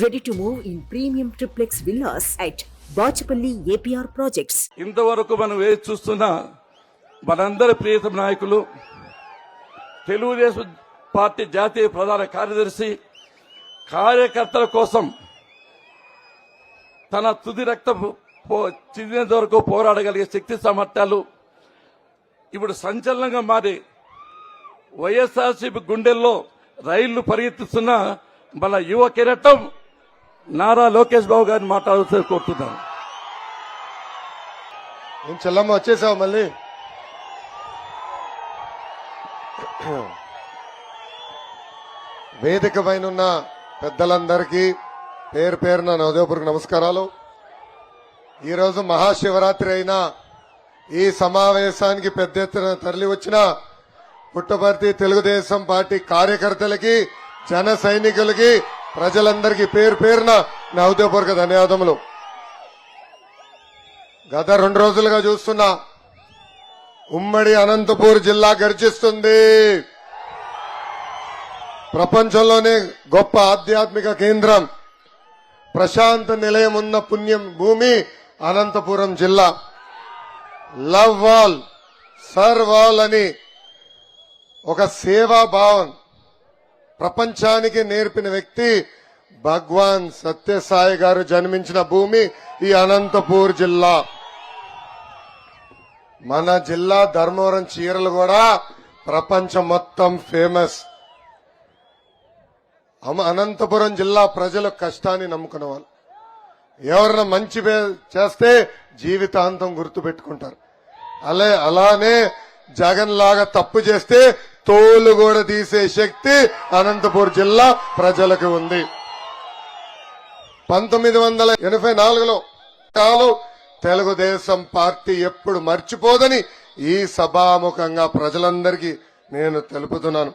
Ready to move in premium triplex villas at Bachupally APR projects ఇంతవరకు మనం వేచి చూస్తున్న మనందరి ప్రియతమ నాయకులు తెలుగుదేశం పార్టీ జాతీయ ప్రధాన కార్యదర్శి కార్యకర్తల కోసం తన తుది రక్త చెందినంత వరకు పోరాడగలిగే శక్తి సామర్థ్యాలు ఇప్పుడు సంచలనంగా మారి వైఎస్ఆర్సీపీ గుండెల్లో రైళ్ళు పరిగెత్తిస్తున్న మన యువ కిరటం నారా లోకేష్ బాబు గారిని మాట్లాడుతూ కోరుతున్నాను. ఏం చెల్లమ్మ వచ్చేసావు మళ్ళీ? వేదిక పైన ఉన్న పెద్దలందరికీ పేరు పేరున నా నమస్కారాలు. ఈరోజు మహాశివరాత్రి అయిన ఈ సమావేశానికి పెద్ద ఎత్తున తరలి వచ్చిన పుట్టపర్తి తెలుగుదేశం పార్టీ కార్యకర్తలకి జన సైనికులకి ప్రజలందరికీ పేరు పేరున నా ఉదయపూర్వక ధన్యవాదములు. గత రెండు రోజులుగా చూస్తున్నా ఉమ్మడి అనంతపూర్ జిల్లా గర్జిస్తుంది. ప్రపంచంలోనే గొప్ప ఆధ్యాత్మిక కేంద్రం ప్రశాంత నిలయం ఉన్న పుణ్యం భూమి అనంతపురం జిల్లా. లవ్ వాల్ సర్వాల్ అని ఒక సేవా భావం ప్రపంచానికి నేర్పిన వ్యక్తి భగవాన్ సత్యసాయి గారు జన్మించిన భూమి ఈ అనంతపూర్ జిల్లా. మన జిల్లా ధర్మవరం చీరలు కూడా ప్రపంచం మొత్తం ఫేమస్. అమ- అనంతపురం జిల్లా ప్రజలు కష్టాన్ని నమ్ముకున్న వాళ్ళు. ఎవరైనా మంచి చేస్తే జీవితాంతం గుర్తు పెట్టుకుంటారు అలే అలానే జగన్ లాగా తప్పు చేస్తే తోలు కూడా తీసే శక్తి అనంతపూర్ జిల్లా ప్రజలకు ఉంది. పంతొమ్మిది వందల ఎనభై నాలుగులో కాలు తెలుగుదేశం పార్టీ ఎప్పుడు మర్చిపోదని ఈ సభాముఖంగా ప్రజలందరికీ నేను తెలుపుతున్నాను.